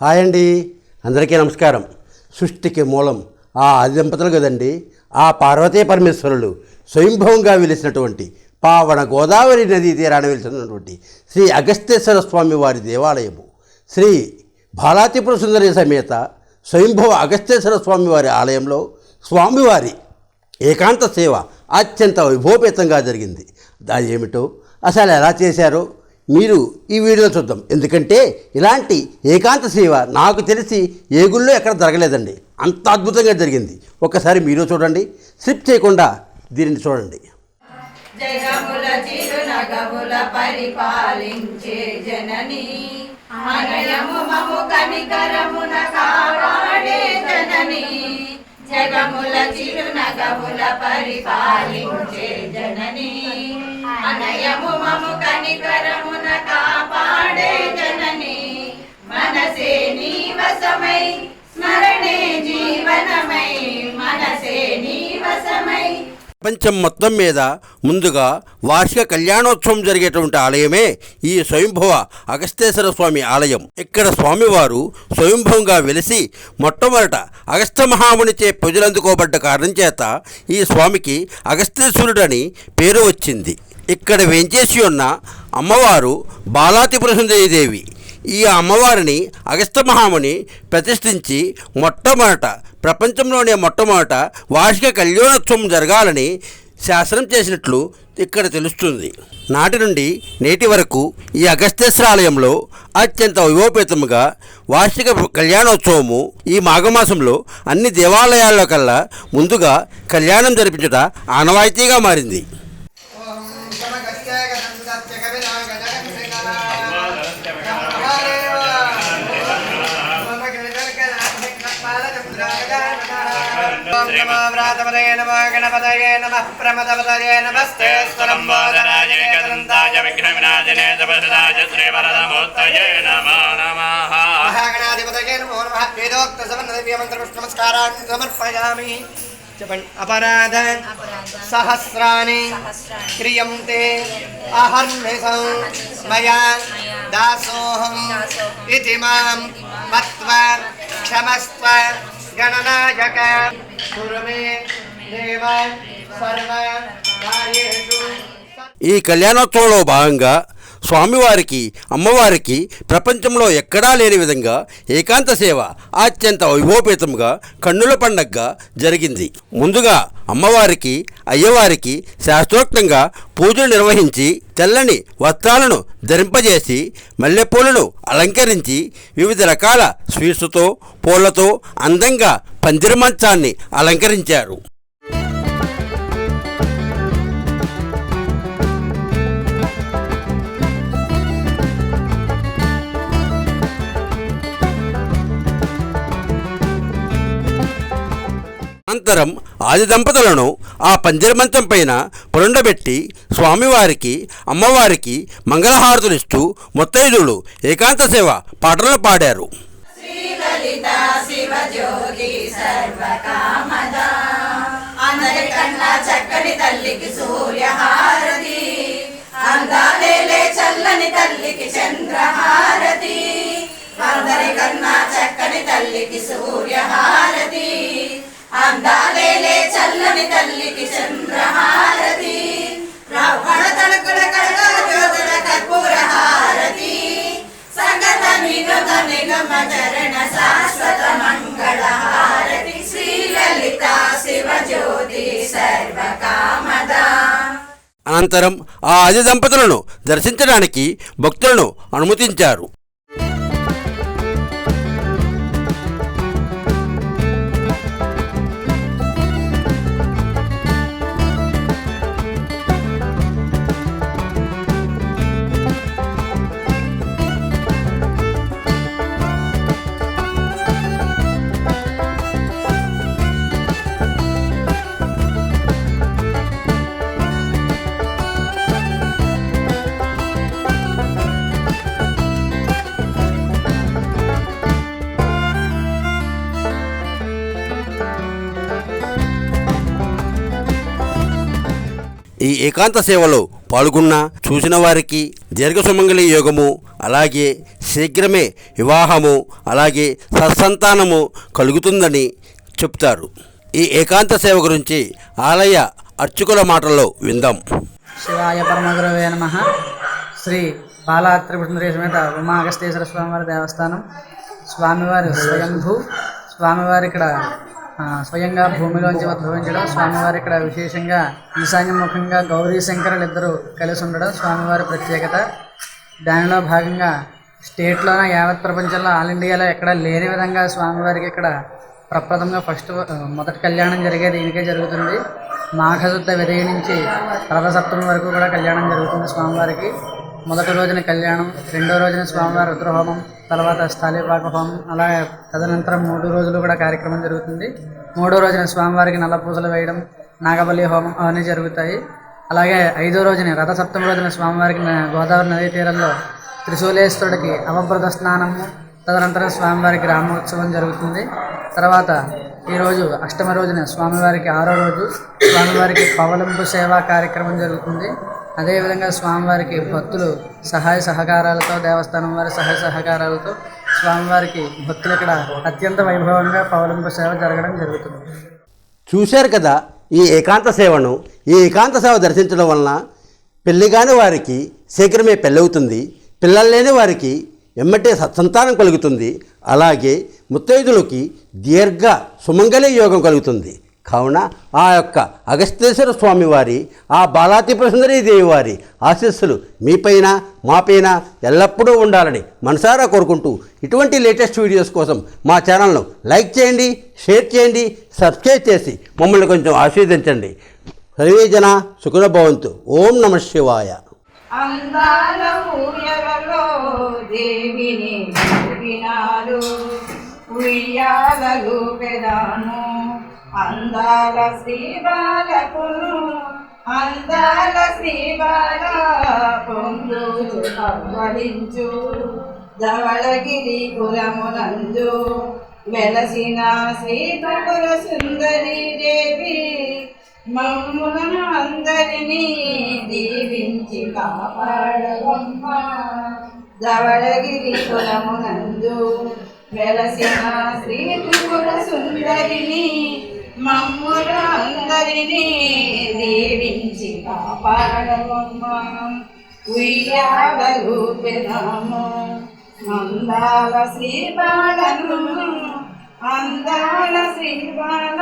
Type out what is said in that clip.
Hi అండి. అందరికీ నమస్కారం. సృష్టికి మూలం ఆ ఆదిదంపతులు కదండి. ఆ పార్వతీ పరమేశ్వరులు స్వయంభవంగా వెలిసినటువంటి పావన గోదావరి నదీ తీరాన వెలిసినటువంటి శ్రీ అగస్తేశ్వర స్వామి వారి దేవాలయము. శ్రీ బాలాతిపుర సుందరి సమేత స్వయంభవ అగస్తేశ్వర స్వామి వారి ఆలయంలో స్వామివారి ఏకాంత సేవ అత్యంత వైభోపేతంగా జరిగింది. అది ఏమిటో అసలు ఎలా చేశారో? మీరు ఈ వీడియో చూద్దాం. ఎందుకంటే ఇలాంటి ఏకాంత సేవ నాకు తెలిసి ఏ గుళ్ళో ఎక్కడ జరగలేదండి. అంత అద్భుతంగా జరిగింది. ఒక్కసారి మీరు చూడండి. స్లిప్ చేయకుండా దీనిని చూడండి. జగముల చిరునగముల పరిపాలించే జనని. అనయము మము కనికరమున జనని. జగముల చిరునగముల పరిపాలించే జనని. అనయము మము కనికరమున కాపాడే జనని. మనసే నీవసమై స్మరణే జీవనమై. మనసే నీవసమై. ప్రపంచం మొత్తం మీద ముందుగా వార్షిక కళ్యాణోత్సవం జరిగేటువంటి ఆలయమే ఈ స్వయంభవ అగస్తేశ్వర స్వామి ఆలయం. ఇక్కడ స్వామివారు స్వయంభవంగా వెలిసి మొట్టమొదట అగస్త్య మహామునిచే పూజలందుకోబడ్డ కారణం చేత ఈ స్వామికి అగస్తేశ్వరుడని పేరు వచ్చింది. ఇక్కడ వేంచేసి ఉన్న అమ్మవారు బాలాతిపురసుందరీదేవి ఈ అమ్మవారిని అగస్త్య మహాముని ప్రతిష్ఠించి మొట్టమొదట ప్రపంచంలోనే మొట్టమొదట వార్షిక కళ్యాణోత్సవం జరగాలని శాసనం చేసినట్లు ఇక్కడ తెలుస్తుంది. నాటి నుండి నేటి వరకు ఈ అగస్తేశ్వర ఆలయంలో అత్యంత వైభవపేతముగా వార్షిక కళ్యాణోత్సవము ఈ మాఘమాసంలో అన్ని దేవాలయాల్లో కల్లా ముందుగా కళ్యాణం జరిపించుట ఆనవాయితీగా మారింది. వ్రాతపదయ నమ గణపతయ నమ ప్రమదపదయ నమస్తే స్తరంబోధరాయ కదంతాయ విఘ్నవినాశనే తపసదాయ శ్రీవరదమూర్తయే నమో నమః మహాగణాధిపతయ నమో నమ వేదోక్త अपराध सहस्राणि क्रियन्ते। अहर्निशं मया दासोऽहम् इति माँ मत्वा क्षमस्व गणनायक। कुरुमे देव सर्व कार्येषु ಈ ಕಲ್ಯಾಣೋತ್ಸವ ಭಾಗ స్వామివారికి అమ్మవారికి ప్రపంచంలో ఎక్కడా లేని విధంగా ఏకాంత సేవ అత్యంత వైభోపేతంగా కన్నుల పండగగా జరిగింది. ముందుగా అమ్మవారికి అయ్యవారికి శాస్త్రోక్తంగా పూజలు నిర్వహించి తెల్లని వస్త్రాలను ధరింపజేసి మల్లెపూలను అలంకరించి వివిధ రకాల స్వీట్స్తో పూలతో అందంగా పందిరి మంచాన్ని అలంకరించారు. అనంతరం ఆది దంపతులను ఆ పందిరమంచం పైన పురండబెట్టి స్వామివారికి అమ్మవారికి మంగళహారతులిస్తూ ముత్తైదులు ఏకాంత సేవ పాటలు పాడారు. చక్కని తల్లికి సూర్యహారతి. అందాలేలే చల్లని తల్లికి చంద్రహారతి. అందరికన్నా చక్కని తల్లికి సూర్యహారతి. అందాలేలే చల్లని తల్లికి చంద్రహారతి. జ్యోతుల కర్పూర హారతి సగత నిగమ నిగమ చరణ శాశ్వత మంగళ హారతి శివజ్యోతి సర్వకామద. అనంతరం ఆ ఆది దంపతులను దర్శించడానికి భక్తులను అనుమతించారు. ఈ ఏకాంత సేవలో పాల్గొన్న చూసిన వారికి దీర్ఘ సుమంగళి యోగము అలాగే శీఘ్రమే వివాహము అలాగే సత్సంతానము కలుగుతుందని చెప్తారు. ఈ ఏకాంత సేవ గురించి ఆలయ అర్చకుల మాటల్లో విందాం. శివాయ పరమగురవే నమ. శ్రీ బాలా త్రిపుర సమేత ఉమా అగస్తేశ్వర స్వామివారి దేవస్థానం. స్వామివారి స్వయంభూ. స్వామివారి ఇక్కడ స్వయంగా భూమిలోంచి ఉద్భవించడం స్వామివారు ఇక్కడ విశేషంగా ఈశాన్యముఖంగా గౌరీ శంకరులు ఇద్దరు కలిసి ఉండడం స్వామివారి ప్రత్యేకత. దానిలో భాగంగా స్టేట్లోన యావత్ ప్రపంచంలో ఆల్ ఇండియాలో ఎక్కడ లేని విధంగా స్వామివారికి ఇక్కడ ప్రప్రథమంగా ఫస్ట్ మొదటి కళ్యాణం జరిగేది ఈయనకే జరుగుతుంది. మాఘశుద్ధ విధయ నుంచి రథసప్తమి వరకు కూడా కళ్యాణం జరుగుతుంది స్వామివారికి. మొదటి రోజున కళ్యాణం రెండో రోజున స్వామివారి రుద్రహోమం తర్వాత స్థాళీపాక హోమం అలాగే తదనంతరం మూడు రోజులు కూడా కార్యక్రమం జరుగుతుంది. మూడో రోజున స్వామివారికి నల్ల పూజలు వేయడం నాగబలి హోమం అవన్నీ జరుగుతాయి. అలాగే ఐదో రోజున రథసప్తమి రోజున స్వామివారికి గోదావరి నదీ తీరంలో త్రిశూలేశ్వరుడికి అవభ్రత స్నానము తదనంతరం స్వామివారికి రామోత్సవం జరుగుతుంది. తర్వాత ఈరోజు అష్టమ రోజున స్వామివారికి ఆరో రోజు స్వామివారికి పవలింపు సేవా కార్యక్రమం జరుగుతుంది. అదేవిధంగా స్వామివారికి భక్తులు సహాయ సహకారాలతో దేవస్థానం వారి సహాయ సహకారాలతో స్వామివారికి భక్తులు ఇక్కడ అత్యంత వైభవంగా పౌలంబ సేవ జరగడం జరుగుతుంది. చూశారు కదా ఈ ఏకాంత సేవను? ఈ ఏకాంత సేవ దర్శించడం వలన పెళ్ళి కాని వారికి శీఘ్రమే పెళ్ళవుతుంది. పిల్లలు లేని వారికి ఎమ్మటే సత్సంతానం కలుగుతుంది. అలాగే ముత్తైదులకి దీర్ఘ సుమంగళ యోగం కలుగుతుంది. కావున ఆ యొక్క అగస్తేశ్వర స్వామివారి ఆ బాలాతి ప్రసుందరీ దేవివారి ఆశీస్సులు మీపైన మాపైన ఎల్లప్పుడూ ఉండాలని మనసారా కోరుకుంటూ ఇటువంటి లేటెస్ట్ వీడియోస్ కోసం మా ఛానల్ను లైక్ చేయండి షేర్ చేయండి సబ్స్క్రైబ్ చేసి మమ్మల్ని కొంచెం ఆశీర్వదించండి. సర్వేజన సుఖనభవంతు. ఓం నమ శివాయ. దేవిని ఉయ్యాలలు పెదాను. అందాల శ్రీబాలకును అందాల శ్రీబాల పొందు పవ్వడించు ధవళగిరి కులమునందు వెలసిన శ్రీ త్రిపుర సుందరి దేవి మమ్ములను అందరినీ దీవించి కాపాడవమ్మ ధవళగిరి కులమునందు వెలసిన శ్రీ త్రిపుర సుందరిని మమ్ముల అందరినీ దీవించి కాపాడవమ్మ. ఉయ్యాలలు పెదాము. అందాల శ్రీబాలను అందాల శ్రీబాల